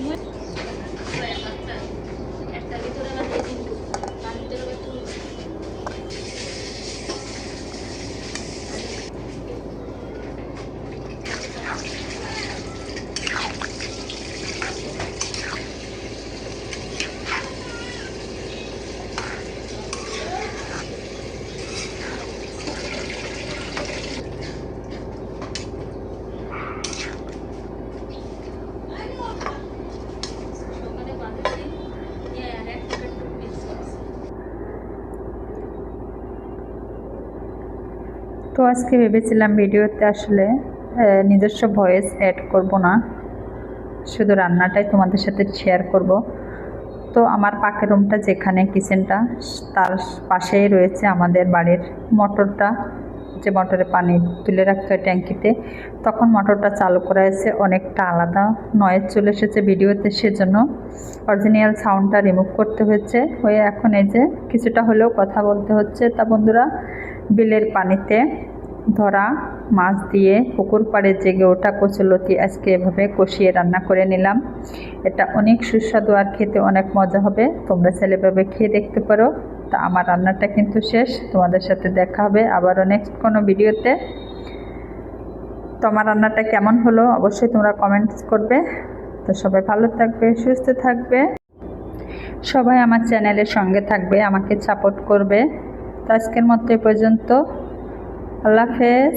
muy তো আজকে ভেবেছিলাম ভিডিওতে আসলে নিজস্ব ভয়েস অ্যাড করব না। শুধু রান্নাটাই তোমাদের সাথে শেয়ার করব। তো আমার পাকের রুমটা যেখানে কিচেনটা তার পাশেই রয়েছে আমাদের বাড়ির মোটরটা যে মোটরে পানি তুলে রাখতে হয় ট্যাঙ্কিতে। তখন মোটরটা চালু করা হয়েছে, অনেকটা আলাদা নয়েজ চলে এসেছে ভিডিওতে, সেজন্য অরিজিনাল সাউন্ডটা রিমুভ করতে হয়েছে। হয়ে এখন এই যে কিছুটা হলেও কথা বলতে হচ্ছে। তা বন্ধুরা বিলের পানিতে ধরা মাছ দিয়ে পুকুর পাড়ে জেগে ওঠা কচুলতি আজকে এভাবে কষিয়ে রান্না করে নিলাম। এটা অনেক সুস্বাদু আর খেতে অনেক মজা হবে। তোমরা চাইলে এভাবে খেয়ে দেখতে পারো। তা আমার রান্নাটা কিন্তু শেষ। তোমাদের সাথে দেখা হবে আবারও নেক্সট কোনো ভিডিওতে। তো আমার রান্নাটা কেমন হলো অবশ্যই তোমরা কমেন্টস করবে। তো সবাই ভালো থাকবে, সুস্থ থাকবে। সবাই আমার চ্যানেলের সঙ্গে থাকবে, আমাকে সাপোর্ট করবে। তো আজকের মতো এ পর্যন্ত। আল্লাহ হাফেজ।